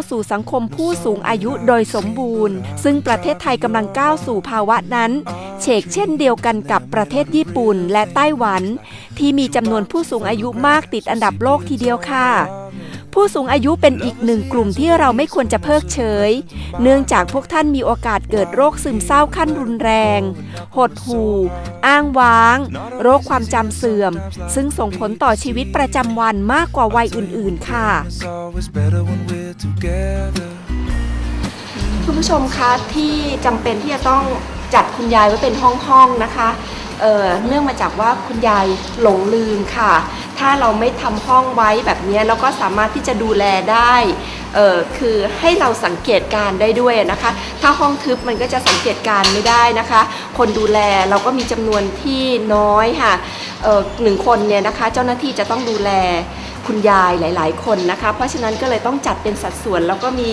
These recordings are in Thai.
สู่สังคมผู้สูงอายุโดยสมบูรณ์ ซึ่งประเทศไทยกำลังก้าวสู่ภาวะนั้นเชกเช่นเดียวกันกับประเทศญี่ปุ่นและไต้หวัน ที่มีจำนวนผู้สูงอายุมากติดอันดับโลกทีเดียวค่ะ ผู้สูงอายุเป็นอีกหนึ่งกลุ่มที่เราไม่ควรจะเพิกเฉย เนื่องจากพวกท่านมีโอกาสเกิดโรคซึมเศร้าขั้นรุนแรง หดหู่ อ้างว้าง โรคความจำเสื่อม ซึ่งส่งผลต่อชีวิตประจำวันมากกว่าวัยอื่น ๆ ค่ะคุณผู้ชมคะที่จำเป็นที่จะต้องจัดคุณยายไว้เป็นห้องๆนะคะ เออเนื่องมาจากว่าคุณยายหลงลืมค่ะ ถ้าเราไม่ทำห้องไว้แบบนี้เราก็สามารถที่จะดูแลได้เออคือให้เราสังเกตการได้ด้วยนะคะ ถ้าห้องทึบมันก็จะสังเกตการไม่ได้นะคะ คนดูแลเราก็มีจำนวนที่น้อยค่ะเออหนึ่งคนเนี่ยนะคะ เจ้าหน้าที่จะต้องดูแลคุณยายหลาย ๆ คนนะคะ เพราะฉะนั้นก็เลยต้องจัดเป็นสัดส่วนแล้วก็มี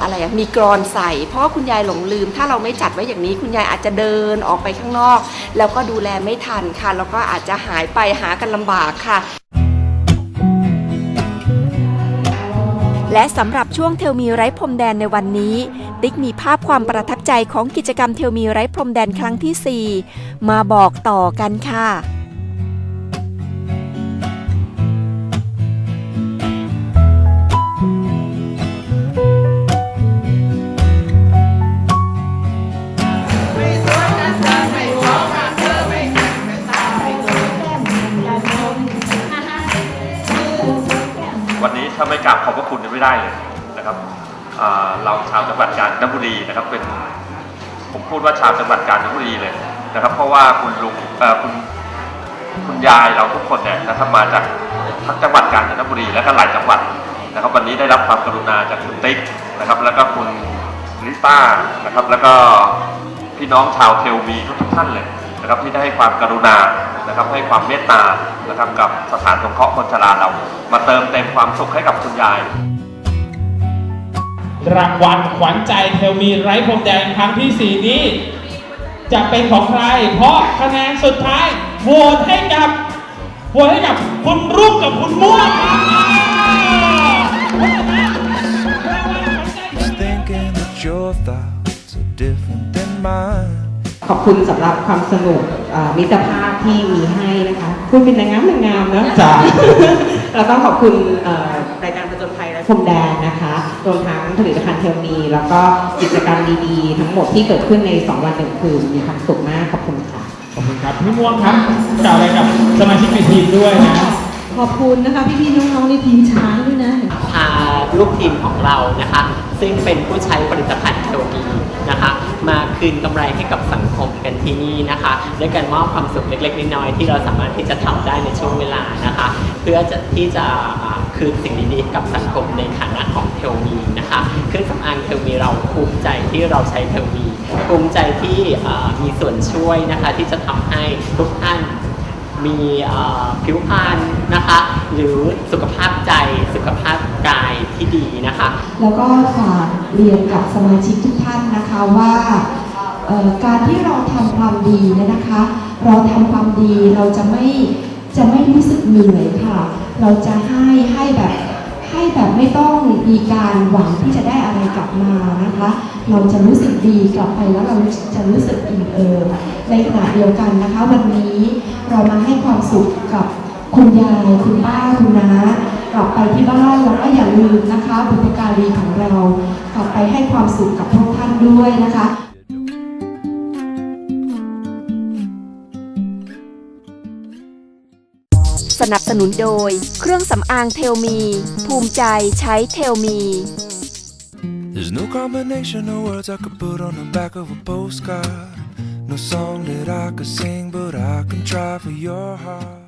อะไรมีกรอนใส่ เพราะคุณยายหลงลืม ถ้าเราไม่จัดไว้อย่างนี้คุณยายอาจจะเดินออกไปข้างนอก แล้วก็ดูแลไม่ทันค่ะ แล้วก็อาจจะหายไปหากันลำบากค่ะและสำหรับช่วงเทลมีไร้พรมแดนในวันนี้ ติ๊กมีภาพความประทับใจของกิจกรรมเทลมีไร้พรมแดนครั้งทีสี่4 มาบอกต่อกันค่ะ ถ้าไม่กราบขอบพระคุณไม่ได้เลยนะครับเราชาวจังหวัดกาญจนบุรีนะครับเป็นผมพูดว่าชาวจังหวัดกาญจนบุรีเลยนะครับ เพราะว่าคุณลุงคุณคุณยายเราทุกคนเนี่ยนะครับมาจากทั้งจังหวัดกาญจนบุรีและก็หลายจังหวัดนะครับ วันนี้ได้รับความกรุณาจากคุณติ๊กนะครับ แล้วก็คุณลิต้านะครับ แล้วก็พี่น้องชาวเทลมีทุกท่านเลย นะครับที่ได้ให้ความกรุณานะครับให้ความเมตตานะครับกับสถานสงเคราะห์คนชราเรา มาเติมเต็มความสุขให้กับคุณยาย รางวัลขวัญใจเทลมีไร้พรมแดนครั้งที่ 4 นี้ จะเป็นของใคร เพราะคะแนนสุดท้ายโหวตให้กับโหวตให้กับคุณรุ่งกับคุณม่วงครับ Just thinking that your thoughts are different than mine. ขอบคุณสำหรับความสนุกเอ่อมิตรภาพที่มีให้นะคะคุณเป็นนางงามนางงามนะจ้ะเราต้องขอบคุณเอ่อรายการประจนภัยและพรมแดนนะคะรวมทั้งผลิตภัณฑ์เทลมี แล้วก็กิจกรรมดีๆ ทั้งหมดที่เกิดขึ้นใน 2 วันหนึ่งคืน มีความสุขมากขอบคุณค่ะ ขอบคุณครับพี่ม่วงครับกล่าวอะไรกับสมาชิกในทีมด้วยนะ ขอบคุณนะคะพี่ๆน้องๆในทีมช้างด้วยนะ พาลูกทีมของเรานะคะ ซึ่งเป็นผู้ใช้ผลิตภัณฑ์เทลมีนะคะ มาคืนกำไรให้กับสังคมกัน ที่นี่นะคะด้วยการมอบความสุขเล็ก ๆ น้อยๆที่เราสามารถที่จะทำได้ในช่วงเวลานะคะ เพื่อจะที่จะคืนสิ่งดีๆ กับสังคมในฐานะของเทลมีนะคะเครื่องสำอางเทลมีเราภูมิใจที่เราใช้เทลมีภูมิใจที่มีส่วนช่วยนะคะที่จะทำให้ทุกท่านมีผิวพรรณนะคะ หรือสุขภาพใจสุขภาพกายที่ดีนะคะ แล้วก็ฝากเรียนกับสมาชิกทุกท่านนะคะว่า การที่เราทำความดีเนี่ยนะคะ เราทำความดีเราจะไม่จะไม่รู้สึกเหนื่อยค่ะ เราจะให้ให้แบบให้แบบไม่ต้องมีการหวังที่จะได้อะไรกลับมานะคะ เราจะรู้สึกดีกลับไปแล้วเราจะรู้สึกอิ่มเอิบในขณะเดียวกันนะคะ วันนี้เรามาให้ความสุขกับคุณยายคุณป้าคุณน้ากลับไปที่บ้านแล้วก็อย่าลืมนะคะบุพการีของเรา กลับไปให้ความสุขกับพวกท่านด้วยนะคะ สนับสนุนโดย เครื่องสำอางเทลมี ภูมิใจใช้เทลมี There's no combination of words I could put on the back of a postcard. No song that I could sing, but I can try for your heart.